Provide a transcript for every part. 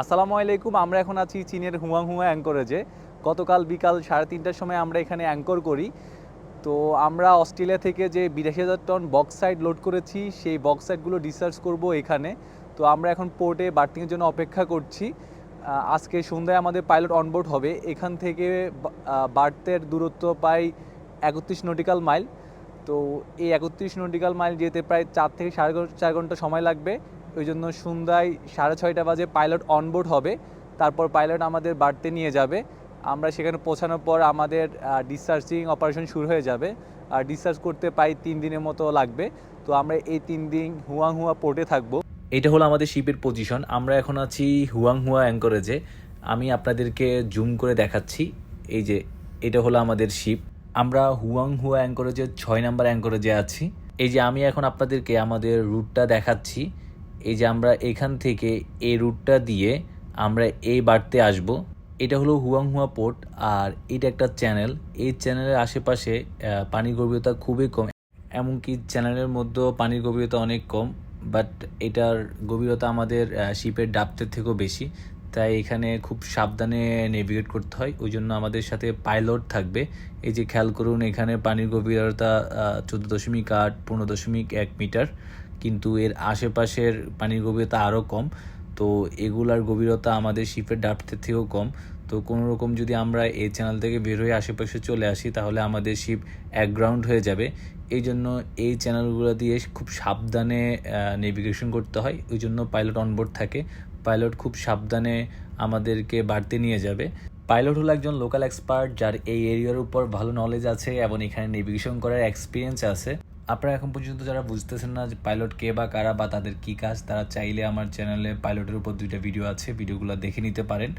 আসসালামু আলাইকুম, আমরা এখন আছি চীনের হুয়াং হুয়া অ্যাঙ্করেজে। গতকাল বিকাল সাড়ে তিনটার সময় আমরা এখানে অ্যাঙ্কর করি। তো আমরা অস্ট্রেলিয়া থেকে যে বিরাশি হাজার টন বক্সাইড লোড করেছি, সেই বক্সাইডগুলো ডিসচার্জ করব এখানে। তো আমরা এখন পোর্টে বার্থিংয়ের জন্য অপেক্ষা করছি। আজকে সন্ধ্যায় আমাদের পাইলট অনবোর্ড হবে। এখান থেকে বার্থের দূরত্ব প্রায় একত্রিশ নটিক্যাল মাইল। তো এই একত্রিশ নটিক্যাল মাইল যেতে প্রায় চার থেকে সাড়ে চার ঘণ্টা সময় লাগবে। ওই জন্য সন্ধ্যায় সাড়ে ছয়টা বাজে পাইলট অনবোর্ড হবে। তারপর পাইলট আমাদের বাড়তে নিয়ে যাবে। আমরা সেখানে পৌঁছানোর পর আমাদের ডিসচার্জিং অপারেশন শুরু হয়ে যাবে। আর ডিসচার্জ করতে প্রায় তিন দিনের মতো লাগবে। তো আমরা এই তিন দিন হুয়াং হুয়া পোর্টে থাকব। এটা হলো আমাদের শিপের পজিশন আমরা এখন আছি হুয়াং হুয়া অ্যাঙ্করেজে আমি আপনাদেরকে জুম করে দেখাচ্ছি। এই যে, এটা হলো আমাদের শিপ আমরা হুয়াং হুয়া অ্যাঙ্করেজের ছয় নাম্বার অ্যাঙ্করেজে আছি। এই যে, আমি এখন আপনাদেরকে আমাদের রুটটা দেখাচ্ছি। এই যে আমরা এখান থেকে এই রুটটা দিয়ে আমরা এই বাড়তে আসব, এটা হলো হুয়াং হুয়া পোর্ট আর এটা একটা চ্যানেল। এই চ্যানেলের আশেপাশে পানির গভীরতা খুবই কম, এমনকি চ্যানেলের মধ্যেও পানির গভীরতা অনেক কম বাট এটার গভীরতা আমাদের শিপের ডাপ্তের থেকেও বেশি, তাই এখানে খুব সাবধানে নেভিগেট করতে হয়। ওই জন্য আমাদের সাথে পাইলট থাকবে। এই যে খেয়াল করুন, এখানে পানির গভীরতা চোদ্দ দশমিক আট, পনেরো দশমিক এক মিটার। কিন্তু এর আশেপাশের পানির গভীরতা আরও কম। তো এগুলার গভীরতা আমাদের শিপের ডাপ্তের থেকেও কম। তো কোনো রকম যদি আমরা এই চ্যানেল থেকে বের হয়ে আশেপাশে চলে আসি, তাহলে আমাদের শিপ এক গ্রাউন্ড হয়ে যাবে। এই জন্য এই চ্যানেলগুলো দিয়ে খুব সাবধানে নেভিগেশন করতে হয়। ওই জন্য পাইলট অনবোর্ড থাকে। পাইলট খুব সাবধানে আমাদেরকে বাড়তে নিয়ে যাবে। পাইলট হলো একজন লোকাল এক্সপার্ট যার এই এরিয়ার উপর ভালো নলেজ আছে এবং এখানে নেভিগেশন করার এক্সপিরিয়েন্স আছে। আপনারা এখন পর্যন্ত যারা বুঝতেছেন না যে পাইলট কে বা কারা বা তাদের কী কাজ, তারা চাইলে আমার চ্যানেলে পাইলটের উপর দুইটা ভিডিও আছে ভিডিওগুলো দেখে নিতে পারেন।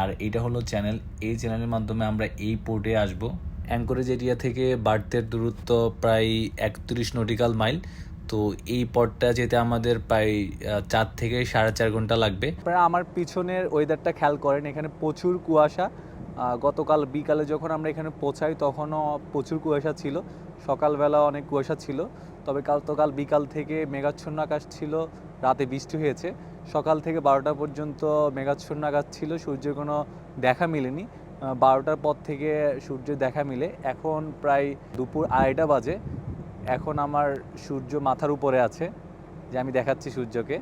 আর এটা হলো চ্যানেল। এই চ্যানেলের মাধ্যমে আমরা এই পোর্টে আসব। অ্যাঙ্করেজ এরিয়া থেকে বার্থের দূরত্ব প্রায় একত্রিশ নটিক্যাল মাইল তো এই পথটা যেতে আমাদের প্রায় চার থেকে সাড়ে চার ঘণ্টা লাগবে। আপনারা আমার পিছনের ওয়েদারটা খেয়াল করেন, এখানে প্রচুর কুয়াশা। গতকাল বিকালে যখন আমরা এখানে পৌঁছাই তখনও প্রচুর কুয়াশা ছিল। সকালবেলা অনেক কুয়াশা ছিল। তবে কাল তো কাল বিকাল থেকে মেঘাচ্ছন্ন আকাশ ছিল, রাতে বৃষ্টি হয়েছে। সকাল থেকে বারোটা পর্যন্ত মেঘাচ্ছন্ন আকাশ ছিল, সূর্যের কোনো দেখা মিলেনি। বারোটার পর থেকে সূর্যের দেখা মিলে। এখন প্রায় দুপুর আড়াইটা বাজে। এখন আমার সূর্য মাথার উপরে আছে, যে আমি দেখাচ্ছি সূর্যকে।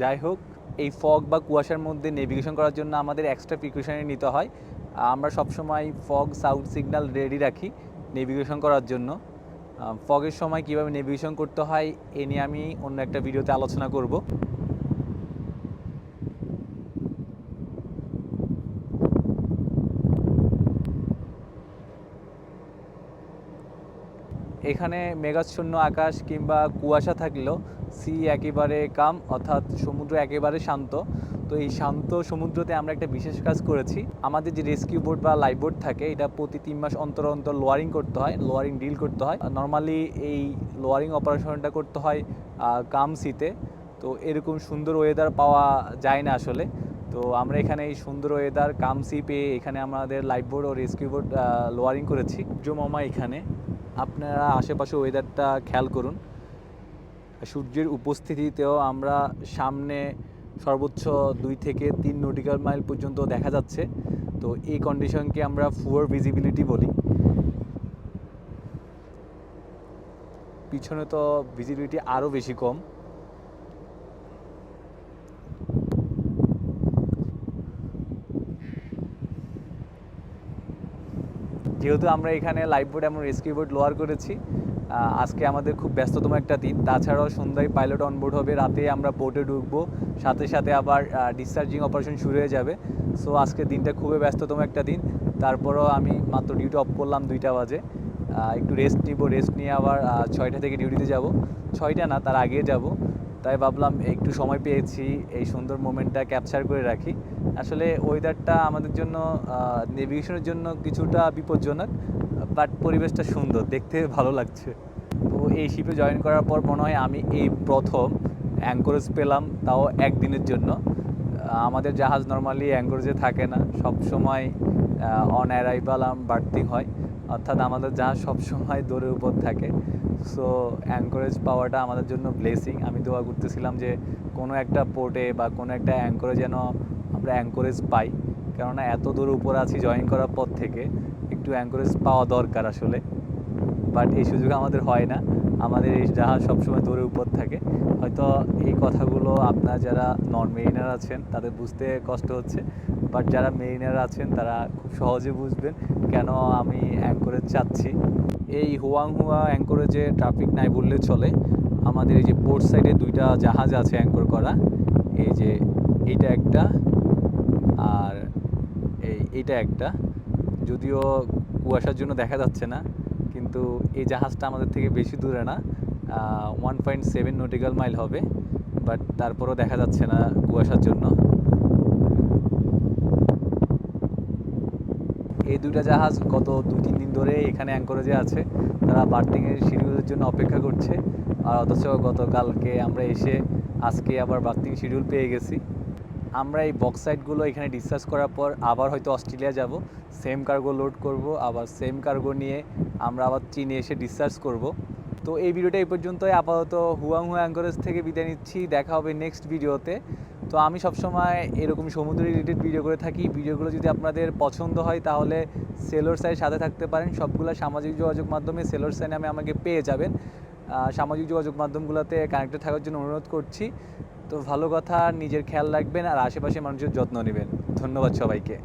যাই হোক এই ফগ বা কুয়াশার মধ্যে নেভিগেশন করার জন্য আমাদের এক্সট্রা প্রিকশনই নিতে হয়। আমরা সবসময় ফগ সাউথ সিগন্যাল রেডি রাখি নেভিগেশন করার জন্য। ফগের সময় কীভাবে নেভিগেশন করতে হয়, এ নিয়ে আমি অন্য একটা ভিডিওতে আলোচনা করব। এখানে মেঘাচ্ছন্ন আকাশ কিংবা কুয়াশা থাকলেও সি একেবারে কাম অর্থাৎ সমুদ্র একেবারে শান্ত। তো এই শান্ত সমুদ্রতে আমরা একটা বিশেষ কাজ করেছি। আমাদের যে রেস্কিউ বোট বা লাইফ বোট থাকে, এটা প্রতি তিন মাস অন্তর অন্তর লোয়ারিং করতে হয় লোয়ারিং ডিল করতে হয়। নর্মালি এই লোয়ারিং অপারেশনটা করতে হয় কাম সিতে তো। এরকম সুন্দর ওয়েদার পাওয়া যায় না আসলে। তো আমরা এখানে এই সুন্দর ওয়েদার কামসি পেয়ে এখানে আমাদের লাইফ বোট ও রেস্কিউ বোর্ড লোয়ারিং করেছি। জমামা এখানে। আপনারা আশেপাশে ওয়েদারটা খেয়াল করুন। সূর্যের উপস্থিতিতেও আমরা সামনে সর্বোচ্চ দুই থেকে তিন নটিক্যাল মাইল পর্যন্ত দেখা যাচ্ছে। তো এই কন্ডিশনকে আমরা ফুয়ার ভিজিবিলিটি বলি। পিছনে তো ভিজিবিলিটি আরও বেশি কম। যেহেতু আমরা এখানে লাইফ বোট এবং রেস্কিউ বোট লোয়ার করেছি আজকে আমাদের খুব ব্যস্ততম একটা দিন। তাছাড়াও সন্ধ্যায় পাইলট অনবোর্ড হবে, রাতে আমরা বোটে ঢুকবো। সাথে সাথে আবার ডিসচার্জিং অপারেশন শুরু হয়ে যাবে। সো আজকে দিনটা খুবই ব্যস্ততম একটা দিন। তারপরও আমি মাত্র ডিউটি অফ করলাম দুইটা বাজে। একটু রেস্ট নিব রেস্ট নিয়ে আবার ছয়টা থেকে ডিউটিতে যাব। ছয়টা না, তার আগে যাব। তাই ভাবলাম একটু সময় পেয়েছি, এই সুন্দর মোমেন্টটা ক্যাপচার করে রাখি। আসলে ওয়েদারটা আমাদের জন্য নেভিগেশনের জন্য কিছুটা বিপজ্জনক বাট পরিবেশটা সুন্দর, দেখতে ভালো লাগছে। তো এই শিপে জয়েন করার পর মনে হয় আমি এই প্রথম অ্যাঙ্করেজ পেলাম, তাও একদিনের জন্য। আমাদের জাহাজ নর্মালি অ্যাঙ্করেজে থাকে না সব সময় অন অ্যারাইভাল বাড়তি হয়। অর্থাৎ আমাদের জাহাজ সব সময় দৌড়ের উপর থাকে। সো অ্যাঙ্করেজ পাওয়াটা আমাদের জন্য ব্লেসিং আমি দোয়া করতেছিলাম যে কোনো একটা পোর্টে বা কোনো একটা অ্যাঙ্করে যেন আমরা অ্যাঙ্করেজ পাই। কেননা এত দূর উপরে আছি জয়েন করার পর থেকে একটু অ্যাঙ্করেজ পাওয়া দরকার আসলে। বাট এই সুযোগ আমাদের হয় না। আমাদের এই জাহাজ সবসময় দূরে উপর থাকে। হয়তো এই কথাগুলো আপনার যারা নন মেরিনার আছেন, তাদের বুঝতে কষ্ট হচ্ছে। বাট যারা মেরিনার আছেন, তারা খুব সহজে বুঝবেন কেন আমি অ্যাঙ্করেজ চাচ্ছি এই হুয়াং হুয়া অ্যাঙ্করেজে ট্রাফিক নাই বললে চলে, আমাদের এই যে পোর্ট সাইডে দুইটা জাহাজ আছে অ্যাঙ্কর করা। এই যে এইটা একটা আর এই এইটা একটা। যদিও কুয়াশার জন্য দেখা যাচ্ছে না, কিন্তু এই জাহাজটা আমাদের থেকে বেশি দূরে না। One point seven nautical mile হবে বাট তারপরও দেখা যাচ্ছে না কুয়াশার জন্য। এই দুইটা জাহাজ গত দু তিন দিন ধরে এখানে অ্যাঙ্করেজে আছে। তারা বার্থিংয়ের শিডিউলের জন্য অপেক্ষা করছে। আর অথচ গতকালকে আমরা এসে আজকে আবার বার্থিং শিডিউল পেয়ে গেছি। আমরা এই বক্স সাইটগুলো এখানে ডিসচার্জ করার পর আবার হয়তো অস্ট্রেলিয়া যাব। সেম কার্গো লোড করব, আবার সেম কার্গো নিয়ে আমরা আবার চীনে এসে ডিসচার্জ করব। তো এই ভিডিওটা এই পর্যন্তই। আপাতত হুয়াং হুয়া থেকে বিদায় নিচ্ছি। দেখা হবে নেক্সট ভিডিওতে। তো আমি সবসময় এরকম সমুদ্র রিলেটেড ভিডিও করে থাকি। ভিডিওগুলো যদি আপনাদের পছন্দ হয়, তাহলে সেলোর সাইড সাথে থাকতে পারেন। সবগুলো সামাজিক যোগাযোগ মাধ্যমে সেলোর সাই আমি আমাকে পেয়ে যাবেন। সামাজিক যোগাযোগ মাধ্যমগুলোতে কানেক্টেড থাকার জন্য অনুরোধ করছি। তো ভালো কথা, নিজের খেয়াল রাখবেন আর আশেপাশে মানুষের যত্ন নেবেন। ধন্যবাদ সবাইকে।